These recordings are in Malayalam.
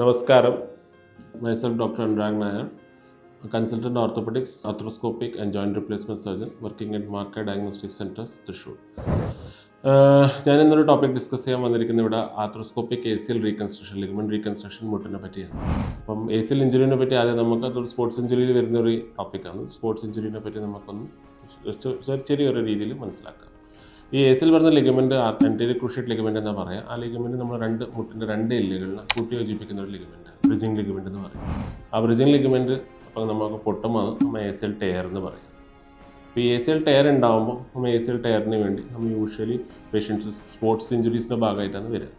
നമസ്കാരം. Myself doctor Anurag Nair consultant orthopaedics arthroscopic and joint replacement surgeon working at Marka diagnostic centres Thrissur ഞാൻ ഇന്നൊരു ടോപ്പിക് ഡിസ്കസ് ചെയ്യാൻ വന്നിരിക്കുന്ന ഇവിടെ arthroscopic A C L reconstruction ligament reconstruction മുട്ടിനെ പറ്റിയാണ്. അപ്പം എ സി എൽ ഇഞ്ചുറിനെ പറ്റി ആദ്യം നമുക്ക് അതൊരു സ്പോർട്സ് ഇഞ്ചുറിയിൽ വരുന്ന ഒരു ടോപ്പിക്കാണ് സ്പോർട്സ് ഇഞ്ചുറിനെ പറ്റി നമുക്കൊന്ന് ചെറിയൊരു രീതിയിൽ മനസ്സിലാക്കാം. ഈ എസിൽ പറഞ്ഞ ലിഗമെന്റ് ആന്റീരിയർ ക്രൂഷ്യറ്റ് ലിഗമെന്റ് എന്നാ പറയാം. ആ ലിഗമെന്റ് നമ്മൾ രണ്ട് മുട്ടിന്റെ രണ്ട് എല്ലുകളിൽ കൂട്ടി യോജിപ്പിക്കുന്ന ഒരു ലിഗമെന്റ് ബ്രിജിങ് ലിഗമെന്റ് എന്ന് പറയും. ആ ബ്രിജിങ് ലിഗമെന്റ് അപ്പം നമുക്ക് പൊട്ടുമ്പോൾ നമ്മൾ എ സി എൽ ടയർ എന്ന് പറയും. അപ്പോൾ ഈ എ സി എൽ ടയർ ഉണ്ടാകുമ്പോൾ നമ്മൾ എ സി എൽ ടയറിന് വേണ്ടി നമ്മൾ യൂഷ്വലി പേഷ്യൻസ് സ്പോർട്സ് ഇഞ്ചുറീസിന്റെ ഭാഗമായിട്ടാണ് വരിക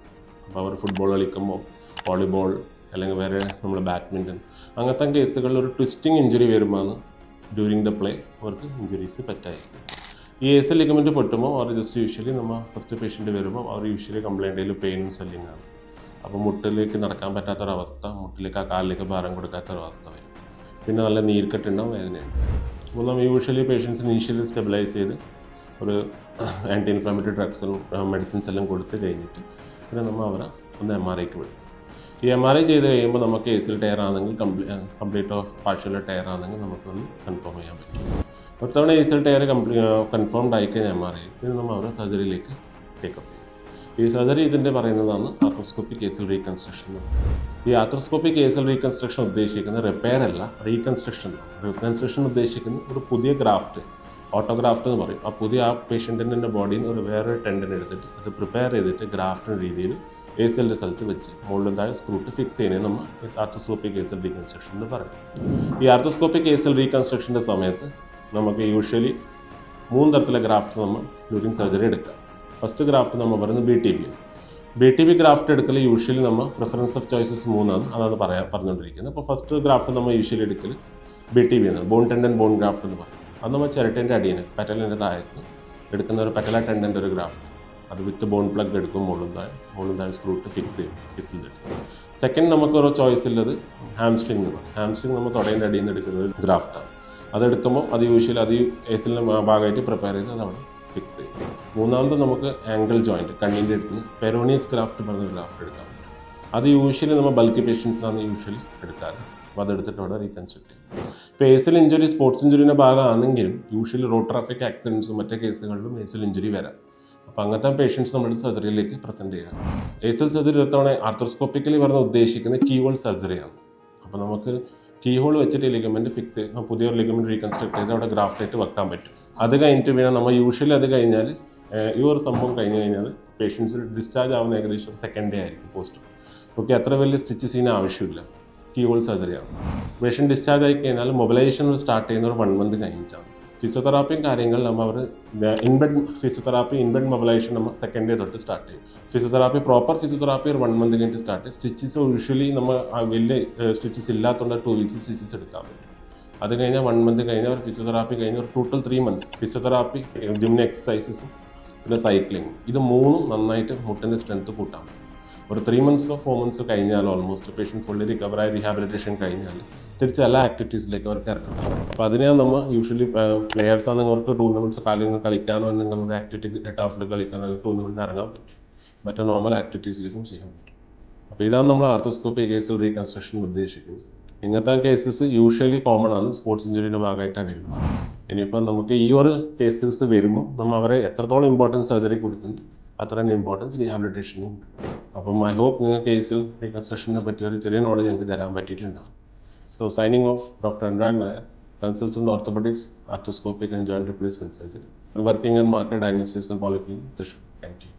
അപ്പോൾ അവർ ഫുട്ബോൾ കളിക്കുമ്പോൾ വോളിബോൾ അല്ലെങ്കിൽ വേറെ നമ്മൾ ബാഡ്മിന്റൺ അങ്ങനത്തെ കേസുകളിൽ ഒരു ട്വിസ്റ്റിംഗ് ഇഞ്ചുറി വരുമ്പോൾ ഡ്യൂരിങ് ദ പ്ലേ അവർക്ക് ഇഞ്ചുറീസ് പറ്റായിസ് ഈ എ സി ലിഗമെന്റ് പൊട്ടുമ്പോൾ അവർ ജസ്റ്റ് യൂഷ്വലി നമ്മൾ ഫസ്റ്റ് പേഷ്യന്റ് വരുമ്പോൾ അവർ യൂഷ്വലി കംപ്ലൈന്റ് ചെയ്യൽ പെയിനും സ്വെല്ലിംഗ് ആണ്. അപ്പോൾ മുട്ടിലേക്ക് നടക്കാൻ പറ്റാത്തൊരവസ്ഥ മുട്ടിലേക്ക് ആ കാലിലേക്ക് ഭാരം കൊടുക്കാത്തൊരവസ്ഥ വരും. പിന്നെ നല്ല നീർക്കെട്ടുണ്ടാവും വേദനയുണ്ട്. അപ്പോൾ നമ്മൾ യൂഷ്വലി പേഷ്യൻസിന് ഇനീഷ്യലി സ്റ്റെബിലൈസ് ചെയ്ത് ഒരു ആന്റി ഇൻഫ്ലാമറ്ററി ഡ്രഗ്സും മെഡിസിൻസ് എല്ലാം കൊടുത്ത് കഴിഞ്ഞിട്ട് പിന്നെ നമ്മൾ അവരെ ഒന്ന് എം ആർ ഐക്ക് വിടും. ഈ എം ആർ ഐ ചെയ്ത് കഴിയുമ്പോൾ നമുക്ക് എ സിൽ ടയർ ആണെങ്കിൽ complete complete of partial tear ആണെങ്കിൽ നമുക്കൊന്ന് കൺഫേം ചെയ്യാൻ പറ്റും. ഒരു തവണ റിസൾട്ട് ഏറെ കംപ്ലീ കൺഫേംഡ് ഞാൻ മാറി ഇത് നമ്മൾ അവരെ സർജറിയിലേക്ക് ടേക്കപ്പ് ചെയ്യും. ഈ സർജറി ഇതിന്റെ പറയുന്നതാണ് ആർത്രോസ്കോപ്പിക് കേസിൽ റീകൺസ്ട്രക്ഷൻ ഈ ആർത്രോസ്കോപ്പിക് കേസിൽ റീകൺസ്ട്രക്ഷൻ ഉദ്ദേശിക്കുന്നത് റിപ്പയർ അല്ല റീകൺസ്ട്രക്ഷൻ റീകൺസ്ട്രക്ഷൻ ഉദ്ദേശിക്കുന്നത് ഒരു പുതിയ ഗ്രാഫ്റ്റ് ഓട്ടോഗ്രാഫ്റ്റ് എന്ന് പറയും. ആ പുതിയ ആ പേഷ്യന്റിന്റെ ബോഡിയിൽ നിന്ന് ഒരു വേറൊരു ടെൻഡൻ എടുത്തിട്ട് അത് പ്രിപ്പയർ ചെയ്തിട്ട് ഗ്രാഫ്റ്റിന് രീതിയിൽ എ സി എല്ലിന്റെ സ്ഥലത്ത് വെച്ച് മുകളിലും താഴെ സ്ക്രൂട്ട് ഫിക്സ് ചെയ്യുന്നതിന് നമ്മൾ ആർത്തോസ്കോപ്പിക് കേസൽ റീകൺസ്ട്രക്ഷൻ എന്ന് പറയും. ഈ ആർത്തോസ്കോപ്പിക് കേസൽ റീകൺസ്ട്രക്ഷന്റെ സമയത്ത് നമുക്ക് യൂഷ്വലി മൂന്ന് തരത്തിലെ ഗ്രാഫ്റ്റ് നമ്മൾ ഡ്യൂറിങ് സർജറി എടുക്കുക ഫസ്റ്റ് ഗ്രാഫ്റ്റ് നമ്മൾ പറയുന്നത് B T B B T B graft എടുക്കൽ യൂഷ്വലി നമ്മൾ പ്രിഫറൻസ് ഓഫ് ചോയ്സസ് മൂന്നാണ്. അതാണ് പറയാ പറഞ്ഞുകൊണ്ടിരിക്കുന്നത്. അപ്പോൾ ഫസ്റ്റ് ഗ്രാഫ്റ്റ് നമ്മൾ യൂഷ്വലി എടുക്കൽ ബി ടി ബി ആണ്. ബോൺ ടെൻഡൻ ബോൺ ഗ്രാഫ്റ്റ് എന്ന് പറയും. അത് നമ്മൾ ചിരട്ടേന്റെ അടിയിൽ പെറ്റലിന്റെ താഴത്ത് എടുക്കുന്ന ഒരു പെറ്റല ടെൻഡന്റെ ഒരു ഗ്രാഫ്റ്റ് അത് വിത്ത് ബോൺ പ്ലഗ് എടുക്കും മുകളിൽ താഴെ മുകളിൽ താഴെ സ്ക്രൂട്ട് ഫിക്സ് ചെയ്യും ഫിസിൽ സെക്കൻഡ് നമുക്ക് ഒരു ചോയ്സ് ഉള്ളത് ഹാംസ്ട്രിങ് ഹാംസ്ട്രിങ് നമ്മൾ തുടേന്റെ അടിയിൽ നിന്ന് എടുക്കുന്ന ഒരു ഗ്രാഫ്റ്റാണ് അതെടുക്കുമ്പോൾ അത് യൂഷ്വലി അത് എസിലിന്റെ ഭാഗമായിട്ട് പ്രിപ്പയർ ചെയ്ത് അതവിടെ ഫിക്സ് ചെയ്യും. മൂന്നാമത് നമുക്ക് ആംഗിൾ ജോയിന്റ് കണ്ണിന്റെ അടുത്ത് പെരോണിയസ് ക്രാഫ്റ്റ് പറഞ്ഞ ഗ്രാഫ്റ്റ് എടുക്കാൻ പറ്റും. അത് യൂഷ്വലി നമ്മൾ ബൾക്കി പേഷ്യൻസിനാണ് യൂഷ്വലി എടുക്കാറ്. അപ്പോൾ അതെടുത്തിട്ട് അവിടെ റീകൺസ്ട്രക്ട് ചെയ്യും. ഇപ്പോൾ ഏസിൽ ഇഞ്ചുറി സ്പോർട്സ് ഇഞ്ചുറിന്റെ ഭാഗമാണെങ്കിലും യൂഷ്വലി റോഡ് ട്രാഫിക് ആക്സിഡൻസും മറ്റേ കേസുകളിലും ഏസിൽ ഇഞ്ചുറി വരാം. അപ്പോൾ അങ്ങനത്തെ പേഷ്യൻസ് നമ്മൾ സർജറിയിലേക്ക് പ്രസന്റ് ചെയ്യാം ഏസിൽ സർജറി എടുത്തവണ ആർത്രോസ്കോപ്പിക്കലി പറഞ്ഞ ഉദ്ദേശിക്കുന്ന കീവോൾ സർജറിയാണ് അപ്പോൾ നമുക്ക് കീ ഹോൾ വെച്ചിട്ട് ലിഗമെന്റ് ഫിക്സ് ചെയ്ത് പുതിയൊരു ലിഗമെന്റ് റീകൺസ്ട്രക്ട് ചെയ്ത് അവിടെ ഗ്രാഫ്റ്റ് ആയിട്ട് വെക്കാൻ പറ്റും. അത് കഴിഞ്ഞിട്ട് പിന്നെ നമ്മൾ യൂഷ്വലി അത് കഴിഞ്ഞാൽ ഈ ഒരു സംഭവം കഴിഞ്ഞ് കഴിഞ്ഞാൽ പേഷ്യൻസ് ഡിസ്ചാർജ് ആവുന്ന ഏകദേശം ഒരു സെക്കൻഡ് ഡേ ആയിരിക്കും പോസ്റ്റ് ഓക്കെ അത്ര വലിയ സ്റ്റിച്ച് ചെയ്യുന്ന ആവശ്യമില്ല. കീ ഹോൾ സർജറി സർജറിയാണ് പേഷ്യൻ ഡിസ്ചാർജ് ആയി കഴിഞ്ഞാൽ മൊബിലൈസേഷൻ സ്റ്റാർട്ട് ചെയ്യുന്ന ഒരു വൺ മന്ത് കഴിഞ്ഞിട്ടാണ്. ഫിസിയോതെറാപ്പിയും കാര്യങ്ങൾ നമ്മൾ അവർ in bed physiotherapy in bed mobilisation നമ്മൾ സെക്കൻഡ് ഡേ തൊട്ട് സ്റ്റാർട്ട് ചെയ്യും. ഫിസിയോതെറാപ്പി പ്രോപ്പർ ഫിസിയോതെറാപ്പി ഒരു വൺ മന്ത് കഴിഞ്ഞിട്ട് സ്റ്റാർട്ട് ചെയ്യും. സ്റ്റിച്ചസ് യൂഷ്വലി നമ്മൾ വലിയ സ്റ്റിച്ചസ് ഇല്ലാത്തതുകൊണ്ട് ടു വീക്സ് സ്റ്റിച്ചസ് എടുക്കാൻ പറ്റും. അത് കഴിഞ്ഞാൽ വൺ മന്ത് കഴിഞ്ഞാൽ ഒരു ഫിസിയോതെറാപ്പി കഴിഞ്ഞ ഒരു ടോട്ടൽ ത്രീ മന്ത്സ് ഫിസിയോതെറാപ്പി ജിമ്ന എക്സസൈസസും പിന്നെ സൈക്ലിംഗ് ഇത് മൂന്നും നന്നായിട്ട് മുട്ടിന്റെ സ്ട്രെങ്ത് കൂട്ടാൻ പറ്റും. ഒരു ത്രീ മന്ത്സോ ഫോർ മന്ത്സോ കഴിഞ്ഞാൽ ഓൾമോസ്റ്റ് പേഷ്യന്റ് ഫുള്ളി റിക്കവറായി റീഹാബിലിറ്റേഷൻ കഴിഞ്ഞാൽ തിരിച്ച് എല്ലാ ആക്ടിവിറ്റീസിലേക്ക് അവർക്ക് ഇറക്കണം അപ്പോൾ അതിനെ നമ്മൾ യൂഷ്വലി പ്ലെയേഴ്സ് ആണ് നിങ്ങൾക്ക് ടൂർണമെന്റ്സ് കാര്യങ്ങൾ കളിക്കാനോ നിങ്ങളുടെ ആക്ടിവിറ്റി ടഫിൽ കളിക്കാനോ ടൂർണമെന്റിന് ഇറങ്ങാൻ പറ്റും. മറ്റേ നോർമൽ ആക്ടിവിറ്റീസിലേക്കും ചെയ്യാൻ പറ്റും. അപ്പോൾ ഇതാണ് നമ്മൾ ആർത്തോസ്കോപ്പി കേസ് റീകൺസ്ട്രക്ഷൻ ഉദ്ദേശിക്കുന്നത്. ഇങ്ങനത്തെ കേസസ് യൂഷ്വലി കോമൺ ആണ് സ്പോർട്സ് ഇഞ്ചുറിയുടെ ഭാഗമായിട്ടാണ് വരുന്നത്. ഇനിയിപ്പോൾ നമുക്ക് ഈ ഒരു കേസസ് വരുമ്പോൾ നമ്മൾ അവരെ എത്രത്തോളം ഇമ്പോർട്ടൻസ് സർജറി കൊടുക്കുന്നുണ്ട് അത്രയും ഇമ്പോർട്ടൻസ് റീഹാബിലിറ്റേഷനും അപ്പം ഐ ഹോപ്പ് നിങ്ങൾക്ക് കേസ് റീകൺസ്ട്രക്ഷനെ പറ്റിയ ഒരു ചെറിയ നോളജ് ഞങ്ങൾക്ക് തരാൻ പറ്റിയിട്ടുണ്ടാവും. So signing off doctor Anurag Nair consultant orthopaedics arthroscopic and joint replacement surgery working and market diagnosis and polyclinic Thrissur thank you